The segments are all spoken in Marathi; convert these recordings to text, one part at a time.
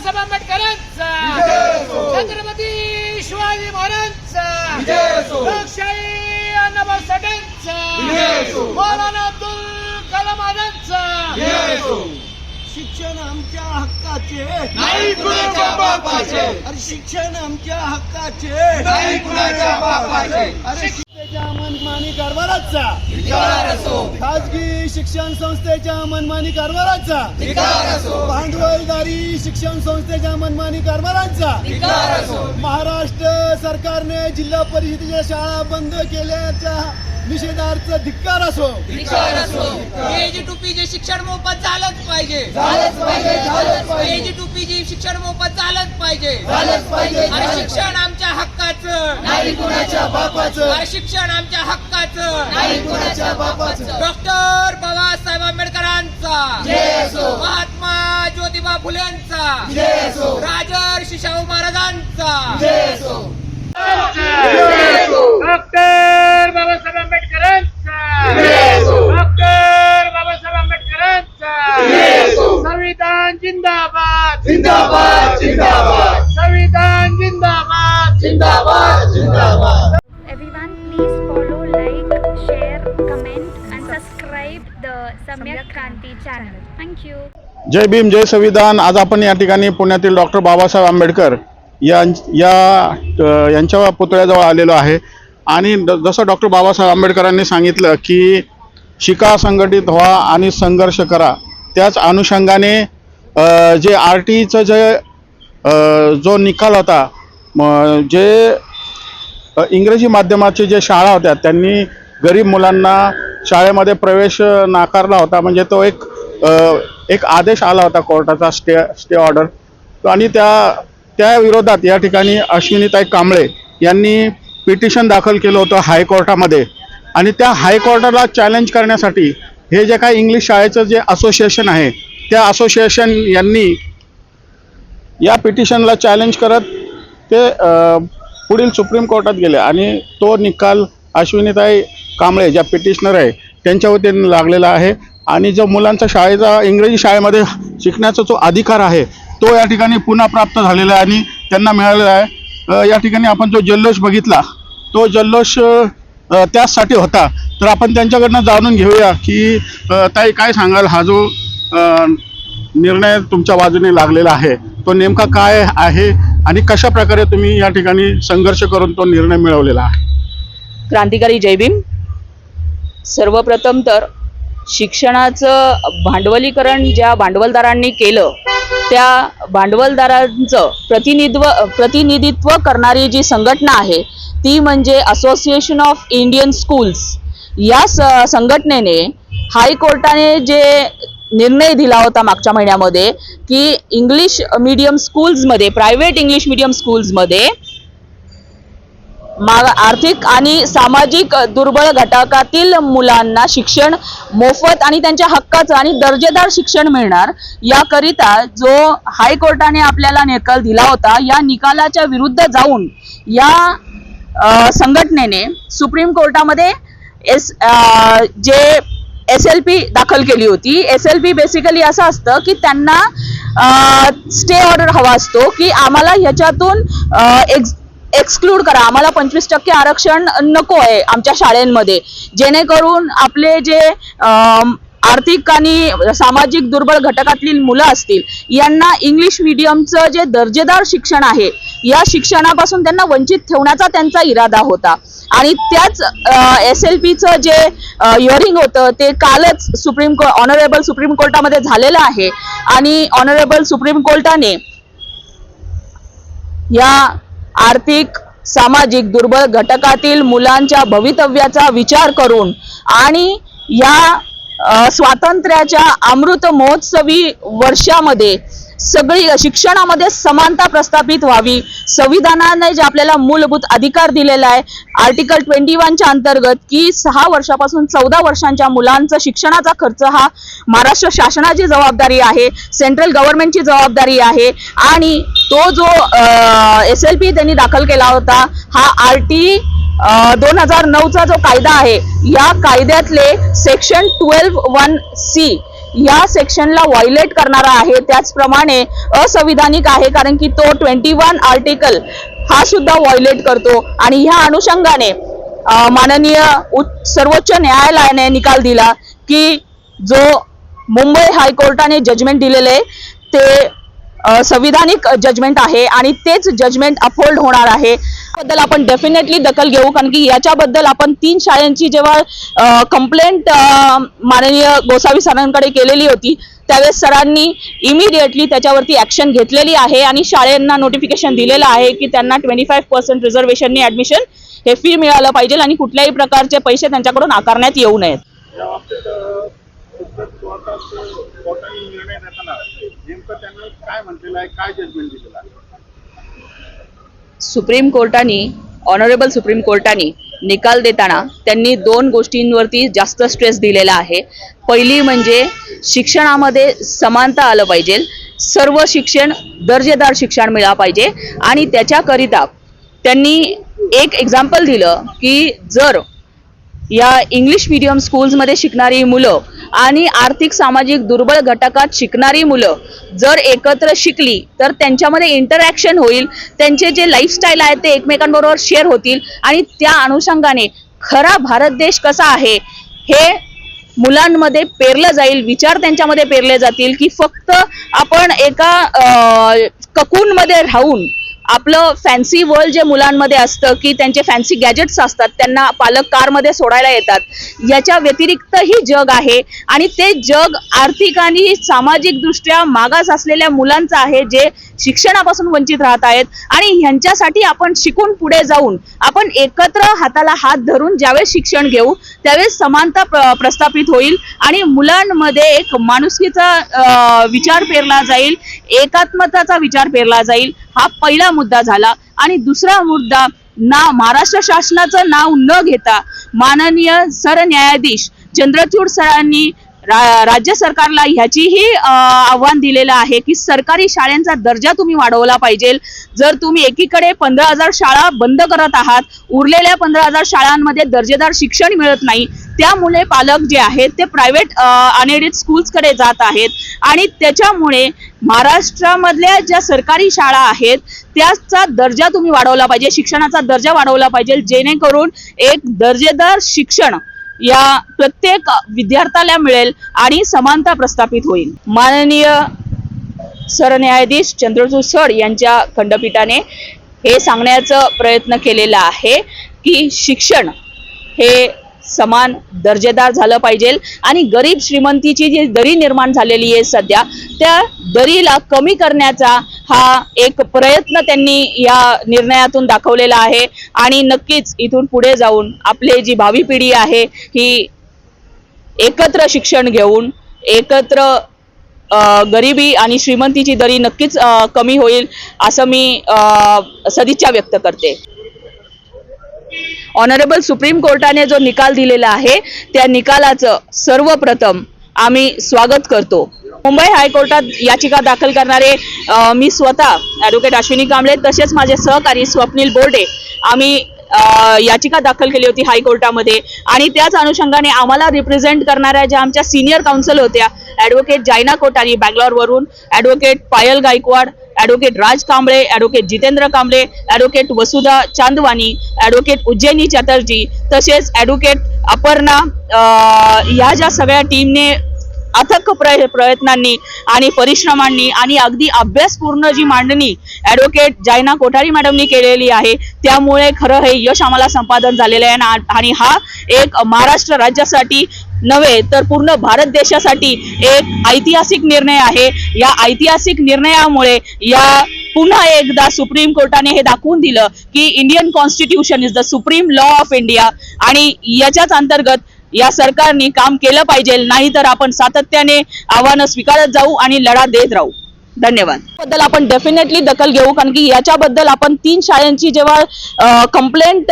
बाबासाहेब आंबेडकरांचा छत्रपती शिवाजी महाराजांचा. लोकशाही अण्णाभाऊ साठेंचा मौलाना अब्दुल कलाम आजादचा शिक्षण आमच्या हक्काचे. नाही कुणाच्या बापाचे. अरे शिक्षण आमच्या हक्काचे. नाही कुणाच्या बापाचे. अरे शिक्षेच्या मनमानी कारभाराचा खाजगी शिक्षण संस्थेच्या मनमानी कारभाराचा. भांडवलदारी शिक्षण संस्थेच्या मनमानी कारभाराचा. महाराष्ट्र सरकारने जिल्हा परिषदेच्या शाळा बंद केल्याच्या निषेधार्थ धिक्कार असो. धिक्कार असो. केजी टू पीजी शिक्षण मोफत झालंच पाहिजे. झालंच पाहिजे झालंच पाहिजे. केजी टू पीजी शिक्षण मोफत झालंच पाहिजे. झालंच पाहिजे झालंच शिक्षण आमच्या हक्काचं. नाही कुणाच्या बापाचं. अरे शिक्षण आमच्या हक्काचं. नाही कुणाच्या बापाचं. डॉक्टर बाबासाहेब आंबेडकरांचा. जय असो. महात्मा ज्योतिबा फुलेंचा. जय असो. राजर्षी शाहू महाराजांचा. जय असो. क्रांती चॅनल. थँक्यू जय भीम जय संविधान. आज आपण या ठिकाणी पुण्यातील डॉक्टर बाबासाहेब आंबेडकर यां या यांच्या पुतळ्याजवळ आलेलो आहे. आणि जसं डॉक्टर बाबासाहेब आंबेडकरांनी सांगितलं की शिका संघटित व्हा आणि संघर्ष करा. त्याच अनुषंगाने जे आर टीचं जे जो निकाल होता जे इंग्रजी माध्यमाचे जे शाळा होत्या त्यांनी गरीब मुलांना शाळेमध्ये प्रवेश नाकारला होता. म्हणजे तो एक एक आदेश आला होता कोर्टाचा स्टे स्टे ऑर्डर. आणि त्या त्या विरोधात या ठिकाणी अश्विनीताई कांबळे यांनी पिटिशन दाखल केलं होतं हायकोर्टामध्ये. आणि त्या हायकोर्टाला चॅलेंज करण्यासाठी हे जे काही इंग्लिश शाळेचं जे असोसिएशन आहे त्या असोसिएशन यांनी या पिटिशनला चॅलेंज करत ते पुढील सुप्रीम कोर्टात गेले. आणि तो निकाल अश्विनीताई कांबळे ज्या पिटिशनर आहे त्यांच्या वतीने लागलेला आहे. आणि जो मुलांचा शाळेचा इंग्रजी शाळेमध्ये शिकण्याचा जो अधिकार आहे तो या ठिकाणी पुन्हा प्राप्त झालेला आहे आणि त्यांना मिळालेला आहे. या ठिकाणी आपण जो जल्लोष बघितला तो जल्लोष त्याचसाठी होता. तर आपण त्यांच्याकडनं जाणून घेऊया की ताई काय सांगाल? हा जो निर्णय तुमच्या बाजूने लागलेला आहे तो नेमका काय आहे आणि कशा प्रकारे तुम्ही या ठिकाणी संघर्ष करून तो निर्णय मिळवलेला आहे? क्रांतिकारी जयभीम सर्वप्रथम तर शिक्षणाचं भांडवलीकरण ज्या भांडवलदारांनी केलं त्या भांडवलदारांचं प्रतिनिधित्व प्रतिनिधित्व करणारी जी संघटना आहे ती म्हणजे असोसिएशन ऑफ इंडियन स्कूल्स या स संघटनेने हायकोर्टाने जे निर्णय दिला होता मागच्या महिन्यामध्ये की इंग्लिश मीडियम स्कूल्समध्ये प्रायव्हेट इंग्लिश मीडियम स्कूल्समध्ये माग आर्थिक आणि सामाजिक दुर्बळ घटकातील मुलांना शिक्षण मोफत आणि त्यांच्या हक्काचं आणि दर्जेदार शिक्षण मिळणार. याकरिता जो हायकोर्टाने आपल्याला निकाल दिला होता या निकालाच्या विरुद्ध जाऊन या संघटनेने सुप्रीम कोर्टामध्ये एस जे एस एल पी दाखल केली होती एस एल पी बेसिकली असं असतं की त्यांना स्टे ऑर्डर हवा असतो की आम्हाला ह्याच्यातून एक्झ एक्सक्लूड करा. आम्हाला पंचवीस टक्के आरक्षण नको आहे आमच्या शाळेंमध्ये. जेणेकरून आपले जे आर्थिक आणि सामाजिक दुर्बळ घटकातील मुलं असतील यांना इंग्लिश मिडियमचं जे दर्जेदार शिक्षण आहे या शिक्षणापासून त्यांना वंचित ठेवण्याचा त्यांचा इरादा होता. आणि त्याच एस एल पीचं जे हिअरिंग होतं ते कालच सुप्रीम को ऑनरेबल सुप्रीम कोर्टामध्ये झालेलं आहे. आणि ऑनरेबल सुप्रीम कोर्टाने या आर्थिक सामाजिक दुर्बल घटकातील मुलांच्या भवितव्याचा विचार करून आणि या स्वातंत्र्याच्या अमृत महोत्सवी वर्षामध्ये सगळी शिक्षणामध्ये समानता प्रस्थापित व्हावी. संविधानाने जे आपल्याला मूलभूत अधिकार दिलेला आहे आर्टिकल ट्वेंटी वनच्या अंतर्गत की सहा वर्षापासून चौदा वर्षांच्या मुलांचा शिक्षणाचा खर्च हा महाराष्ट्र शासनाची जबाबदारी आहे सेंट्रल गव्हर्नमेंटची जबाबदारी आहे. आणि तो जो एस एल पी त्यांनी दाखल केला होता हा आर टी दोन हजार नऊचा जो कायदा आहे या कायद्यातले सेक्शन ट्वेल्व वन सी या सेक्शनला व्हायलेट करणारा आहे. त्याचप्रमाणे असंविधानिक आहे कारण की तो ट्वेंटी वन आर्टिकल हा सुद्धा व्हायलेट करतो. आणि ह्या अनुषंगाने माननीय सर्वोच्च न्यायालयाने निकाल दिला की जो मुंबई हायकोर्टाने जजमेंट दिलेले ते संविधानिक जजमेंट आहे आणि तेच जजमेंट अपहोल्ड होणार आहे. बद्दल आपण डेफिनेटली दखल घेऊ कारण की याच्याबद्दल आपण तीन शाळांची जेव्हा कंप्लेंट माननीय गोसावी सरांकडे केलेली होती त्यावेळेस सरांनी इमिडिएटली त्याच्यावरती ऍक्शन घेतलेली आहे आणि शाळेंना नोटिफिकेशन दिलेलं आहे की त्यांना ट्वेंटी फाईव्ह पर्सेंट रिझर्वेशननी ऍडमिशन हे फी मिळालं पाहिजे आणि कुठल्याही प्रकारचे पैसे त्यांच्याकडून आकारण्यात येऊ नयेत. काय म्हटलेलं आहे काय जजमेंट दिलेलं आहे? सुप्रीम कोर्टाने ऑनरेबल सुप्रीम कोर्टाने निकाल देताना त्यांनी दोन गोष्टींवरती जास्त स्ट्रेस दिलेला आहे. पहिली म्हणजे शिक्षणामध्ये समानता आलं पाहिजे. सर्व शिक्षण दर्जेदार शिक्षण मिळालं पाहिजे. आणि त्याच्याकरिता त्यांनी एक एक्झाम्पल दिलं की जर या इंग्लिश मीडियम स्कूल्समध्ये शिकणारी मुलं आणि आर्थिक सामाजिक दुर्बळ घटकात शिकणारी मुलं जर एकत्र शिकली तर त्यांच्यामध्ये इंटरॅक्शन होईल त्यांचे जे लाईफस्टाईल आहे ते एकमेकांबरोबर शेअर होतील आणि त्या अनुषंगाने खरा भारत देश कसा आहे हे मुलांमध्ये पेरलं जाईल विचार त्यांच्यामध्ये पेरले जातील की फक्त आपण एका ककूनमध्ये राहून आपलं फॅन्सी वर्ल्ड जे मुलांमध्ये असतं की त्यांचे फॅन्सी गॅजेट्स असतात त्यांना पालक कारमध्ये सोडायला येतात याच्या व्यतिरिक्तही जग आहे. आणि ते जग आर्थिक आणि सामाजिकदृष्ट्या मागास असलेल्या मुलांचं आहे जे शिक्षणापासून वंचित राहत आहेत. आणि ह्यांच्यासाठी आपण शिकून पुढे जाऊन आपण एकत्र हाताला हात धरून ज्यावेळेस शिक्षण घेऊ त्यावेळेस समानता प्र- प्रस्थापित होईल. आणि मुलांमध्ये एक माणुसकीचा विचार पेरला जाईल एकात्मताचा विचार पेरला जाईल. हा पहिला मुद्दा झाला. आणि दुसरा मुद्दा ना महाराष्ट्र शासनाचं नाव न घेता माननीय सरन्यायाधीश चंद्रचूड सरांनी रा- राज्य सरकारला ह्याचीही आव्हान दिलेलं आहे की सरकारी शाळांचा दर्जा तुम्ही वाढवला पाहिजे. जर तुम्ही एकीकडे पंधरा हजार शाळा बंद करत आहात उरलेल्या पंधरा हजार शाळांमध्ये दर्जेदार शिक्षण मिळत नाही त्यामुळे पालक जे आहेत ते प्रायव्हेट अनएडेड स्कूल्सकडे जात आहेत. आणि त्याच्यामुळे महाराष्ट्रामधल्या ज्या सरकारी शाळा आहेत त्याचा दर्जा तुम्ही वाढवला पाहिजे शिक्षणाचा दर्जा वाढवला पाहिजे जेणेकरून एक दर्जेदार शिक्षण या प्रत्येक विद्यार्थ्याला मिळेल आणि समानता प्रस्थापित होईल. माननीय सरन्यायाधीश चंद्रचूड सर यांच्या खंडपीठाने हे सांगण्याचा प्रयत्न केलेला आहे की शिक्षण हे समान दर्जेदार झालं पाहिजे. आणि गरीब श्रीमंतीची जी दरी निर्माण झालेली आहे सध्या त्या दरीला कमी करण्याचा हा एक प्रयत्न त्यांनी या निर्णयातून दाखवलेला आहे. आणि नक्कीच इथून पुढे जाऊन आपली जी भावी पिढी आहे ही एकत्र शिक्षण घेऊन एकत्र गरिबी आणि श्रीमंतीची दरी नक्कीच कमी होईल असं मी सदिच्छा व्यक्त करते. ऑनरेबल सुप्रीम कोर्टाने जो निकाल दिलेला आहे त्या निकालाचं सर्वप्रथम आम्ही स्वागत करतो. मुंबई हायकोर्टात याचिका दाखल करणारे मी स्वतः ॲडव्होकेट अश्विनी कांबळे तसेच माझे सहकारी स्वप्नील बोर्डे आम्ही याचिका दाखल केली होती हायकोर्टामध्ये. आणि त्याच अनुषंगाने आम्हाला रिप्रेझेंट करणाऱ्या ज्या आमच्या सिनियर काउन्सिल होत्या advocate Jayna Kothari बँगलोरवरून advocate Payal Gaikwad advocate Raj Kamble advocate Jitendra Kamble advocate Vasudha Chandwani advocate Ujjaini Chatterjee तसेच ॲडव्होकेट अपर्णा ह्या ज्या सगळ्या टीमने अथक प्रय प्रयत्नांनी आणि परिश्रमांनी आणि अगदी अभ्यासपूर्ण जी मांडणी ॲडव्होकेट जायना कोठारी मॅडमनी केलेली आहे त्यामुळे खरं हे यश आम्हाला संपादन झालेलं आहे आणि हा एक महाराष्ट्र राज्यासाठी नव्हे तर पूर्ण भारत देशासाठी एक ऐतिहासिक निर्णय आहे. या ऐतिहासिक निर्णयामुळे या पुन्हा एकदा सुप्रीम कोर्टाने हे दाखवून दिलं की Indian constitution is the supreme law of India आणि याच्याच अंतर्गत या सरकारने काम केलं पाहिजे नाहीतर आपण सातत्याने आव्हानं स्वीकारत जाऊ आणि लढा देत राहू. धन्यवाद. बद्दल आपण डेफिनेटली दखल घेऊ कारण की याच्याबद्दल आपण तीन शाळांची जेव्हा कंप्लेंट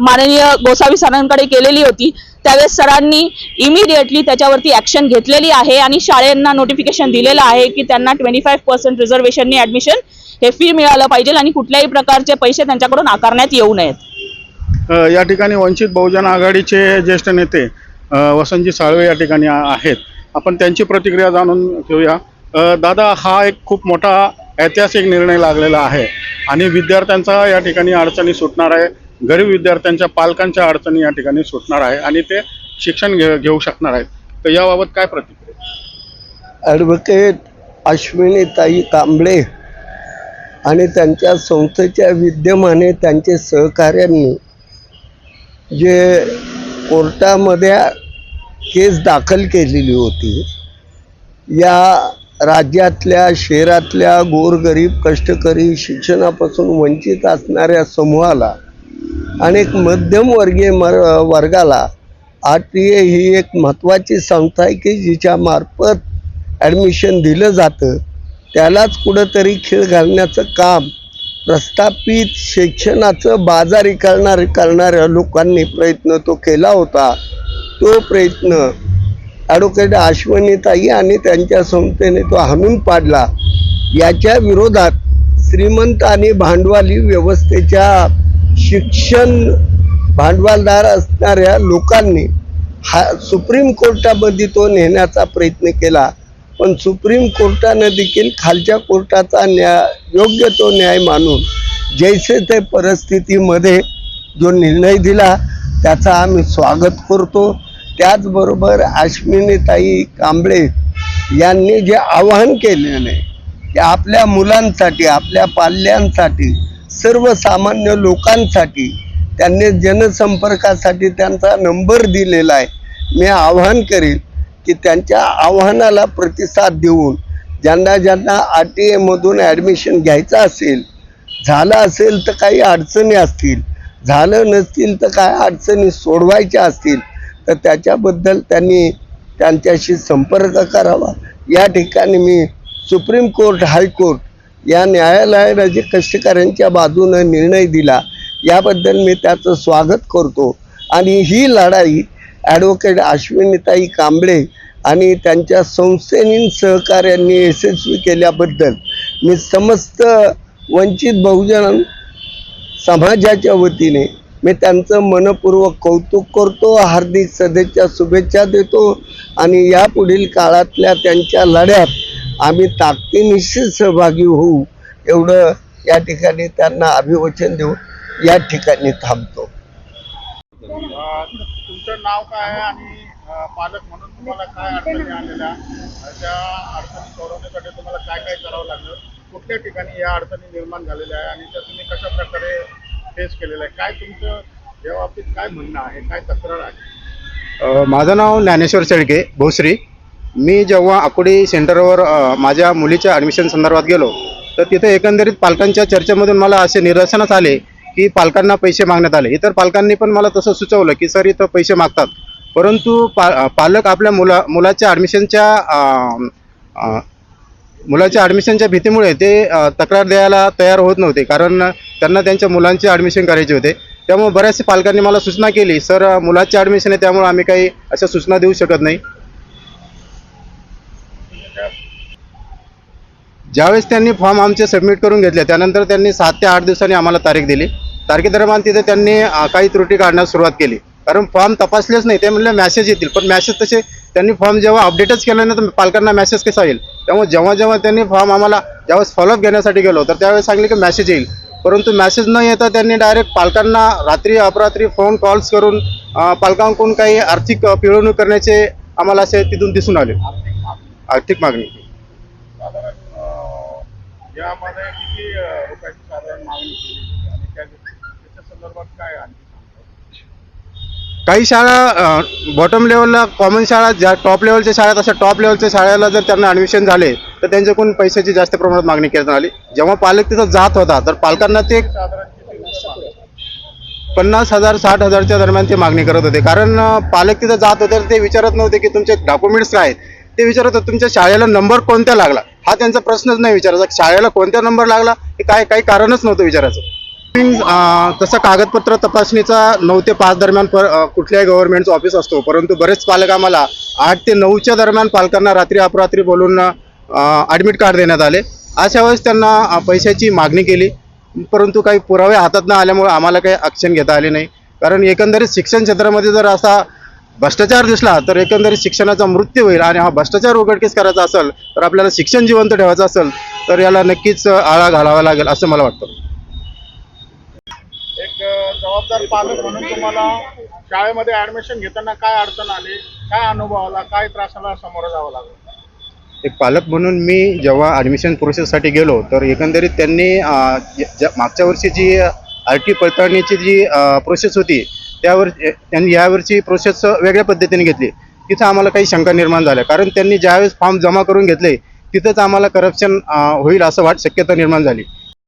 माननीय गोसावी सरांकडे केलेली होती त्यावेळेस सरांनी इमिडिएटली त्याच्यावरती ॲक्शन घेतलेली आहे आणि शाळेंना नोटिफिकेशन दिलेलं आहे की त्यांना ट्वेंटी फाईव्ह पर्सेंट रिझर्वेशननी ऍडमिशन हे फी मिळालं पाहिजे आणि कुठल्याही प्रकारचे पैसे त्यांच्याकडून आकारण्यात येऊ नयेत. या ठिकाणी वंचित बहुजन आघाडीचे ज्येष्ठ नेते वसंतजी साळवे या ठिकाणी आहेत. आपण त्यांची प्रतिक्रिया जाणून घेऊया. दादा हा एक खूप मोठा ऐतिहासिक निर्णय लागलेला आहे आणि विद्यार्थ्यांचा या ठिकाणी अडचणी सुटणार आहे. गरीब विद्यार्थ्यांच्या पालकांच्या अडचणी या ठिकाणी सुटणार आहे आणि ते शिक्षण घे घेऊ शकणार आहेत. तर याबाबत काय प्रतिक्रिया? ॲडव्होकेट अश्विनीताई कांबळे आणि त्यांच्या संस्थेच्या विद्यमाने त्यांचे सहकाऱ्यांनी जे कोर्टामध्ये केस दाखल केलेली होती या राज्यातल्या शहरातल्या गोरगरीब कष्टकरी शिक्षणापासून वंचित असणाऱ्या समूहाला आणि एक मध्यमवर्गीय मर वर्गाला आर टी ए ही एक महत्त्वाची संस्था आहे की जिच्या मार्फत ॲडमिशन दिलं जातं. त्यालाच कुठंतरी खेळ घालण्याचं काम प्रस्थापित शिक्षणाचं बाजारी करणार करणाऱ्या लोकांनी प्रयत्न तो केला होता. तो प्रयत्न ॲडव्होकेट अश्वनीताई आणि त्यांच्या संस्थेने तो हाणून पाडला. याच्या विरोधात श्रीमंत आणि भांडवली व्यवस्थेच्या शिक्षण भांडवलदार असणाऱ्या लोकांनी हा सुप्रीम कोर्टामध्ये तो नेण्याचा प्रयत्न केला. पण सुप्रीम कोर्टानं देखील खालच्या कोर्टाचा न्याय योग्य तो न्याय मानून जैसे ते परिस्थितीमध्ये जो निर्णय दिला त्याचा आम्ही स्वागत करतो. त्याचबरोबर आश्मिनीताई कांबळे यांनी जे आवाहन केलेलं आहे की आपल्या मुलांसाठी आपल्या पाल्यांसाठी सर्वसामान्य लोकांसाठी त्यांनी जनसंपर्कासाठी त्यांचा नंबर दिलेला आहे. मी आवाहन करेल की त्यांच्या आव्हानाला प्रतिसाद देऊन ज्यांना ज्यांना आर टी एमधून ॲडमिशन घ्यायचं असेल झालं असेल तर काही अडचणी असतील झालं नसतील तर काय अडचणी सोडवायच्या असतील तर त्याच्याबद्दल त्यांनी त्यांच्याशी संपर्क करावा. या ठिकाणी मी सुप्रीम कोर्ट हायकोर्ट या न्यायालयानं जे कष्टकऱ्यांच्या बाजूनं निर्णय दिला. याबद्दल मी त्याचं स्वागत करतो. आणि ही लढाई ॲडव्होकेट अश्विनीताई कांबळे आणि त्यांच्या संस्थेनी सहकार्यांनी यशस्वी केल्याबद्दल मी समस्त वंचित बहुजन समाजाच्या वतीने मी त्यांचं मनपूर्वक कौतुक करतो हार्दिक सदेच्या शुभेच्छा देतो आणि यापुढील काळातल्या त्यांच्या लढ्यात आम्ही ताकदीनिशी सहभागी होऊ एवढं या ठिकाणी त्यांना अभिवचन देऊ या ठिकाणी थांबतो. तुमचं नाव काय आहे आणि पालक म्हणून तुम्हाला काय अडचणी आलेल्या? त्या अडचणी सोडवण्यासाठी तुम्हाला काय काय करावं लागलं? कुठल्या ठिकाणी या अडचणी निर्माण झालेल्या आहे आणि त्या तुम्ही कशा प्रकारे फेस केलेलं आहे काय तुमचं या बाबतीत काय म्हणणं आहे? काय तक्रार आहे? माझं नाव ज्ञानेश्वर शेळके भोसरी. मी जेव्हा अकोडी सेंटरवर माझ्या मुलीच्या ॲडमिशन संदर्भात गेलो तर तिथे एकंदरीत पालकांच्या चर्चेमधून मला असे निदर्शनास आले की पालकांना पैसे मागण्यात आले. इतर पालकांनी पण मला तसं सुचवलं की सर इथं पैसे मागतात. परंतु पा पालक आपल्या मुला मुलाच्या ॲडमिशनच्या मुलाच्या ॲडमिशनच्या भीतीमुळे ते तक्रार द्यायला तयार होत नव्हते. कारण त्यांना त्यांच्या मुलांचे ॲडमिशन करायचे होते. त्यामुळे बऱ्याचशा पालकांनी मला सूचना केली सर मुलाचे ॲडमिशन आहे त्यामुळे आम्ही काही अशा सूचना देऊ शकत नाही. ज्यावेळेस त्यांनी फॉर्म आमचे सबमिट करून घेतले त्यानंतर त्यांनी सात ते आठ दिवसांनी आम्हाला तारीख दिली. तारखेदरम्यान तिथे त्यांनी काही त्रुटी काढण्यास सुरुवात केली. कारण फॉर्म तपासलेच नाही ते म्हणले मॅसेज येतील. पण मॅसेज तसे त्यांनी फॉर्म जेव्हा अपडेटच केला नाही तर पालकांना मॅसेज कसा येईल? त्यामुळे जेव्हा जेव्हा त्यांनी फॉर्म आम्हाला ज्यावेळेस फॉलोअप घेण्यासाठी गेलो तर त्यावेळेस सांगले की मॅसेज येईल. परंतु मॅसेज न येता त्यांनी डायरेक्ट पालकांना रात्री अपरात्री फोन कॉल्स करून पालकांकडून काही आर्थिक पिळवणूक करण्याचे आम्हाला असे तिथून दिसून आले. आर्थिक मागणी. यामध्ये किती रुपयाची साधारण मागणी केली आणि त्या त्याच्या संदर्भात काय आणखी काही शाळा बॉटम लेवलला कॉमन शाळा ज्या टॉप लेवलच्या शाळेत अशा टॉप लेवलच्या शाळेला जर त्यांना ॲडमिशन झाले तर त्यांच्याकडून पैशाची जास्त प्रमाणात मागणी करण्यात आली. जेव्हा पालक तिथं जात होता तर पालकांना ते? पन्नास हजार साठ हजारच्या दरम्यान ते मागणी करत होते. कारण पालक तिथं जात होते तर ते विचारत नव्हते की तुमचे डॉक्युमेंट्स काय आहेत? ते विचारत होते तुमच्या शाळेला नंबर कोणत्या लागला? हा त्यांचा प्रश्नच नाही विचारायचा. शाळेला कोणत्या नंबर लागला हे काय काही कारणच नव्हतं विचारायचं. तसं कागदपत्र तपासणीचा नऊ ते पाच दरम्यान पर कुठल्याही गव्हर्नमेंटचं ऑफिस असतो. परंतु बरेच पालक आम्हाला आठ ते नऊच्या दरम्यान पालकांना रात्री अपरात्री बोलून ॲडमिट कार्ड देण्यात आले. अशा वेळेस त्यांना पैशाची मागणी केली. परंतु काही पुरावे हातात न आल्यामुळे आम्हाला काही ॲक्शन घेता आले नाही. कारण एकंदरीत शिक्षण क्षेत्रामध्ये जर असा भ्रष्टाचार दिसला तर एकंदरीत शिक्षणाचा मृत्यू होईल आणि हा भ्रष्टाचार उघडकीस करायचा असेल तर आपल्याला शिक्षण जिवंत ठेवायचं असेल तर याला नक्कीच आळा घालावा लागेल असं मला वाटतं. एक जबाबदार पालक म्हणून तुम्हाला शाळेमध्ये ऍडमिशन घेताना काय अडचण आली? काय अनुभव आला? काय त्रासाला सामोरं जावं लागलं. एक पालक म्हणून मी जेव्हा ॲडमिशन प्रोसेससाठी गेलो तर एकंदरीत त्यांनी मागच्या वर्षी जी आर टी पडताळणीची जी प्रोसेस होती त्यावर त्यांनी यावरची प्रोसेस वेगळ्या पद्धतीने घेतली. तिथं आम्हाला काही शंका निर्माण झाल्या. कारण त्यांनी ज्यावेळेस फॉर्म जमा करून घेतले तिथंच आम्हाला करप्शन होईल असं वाट शक्यता निर्माण झाली.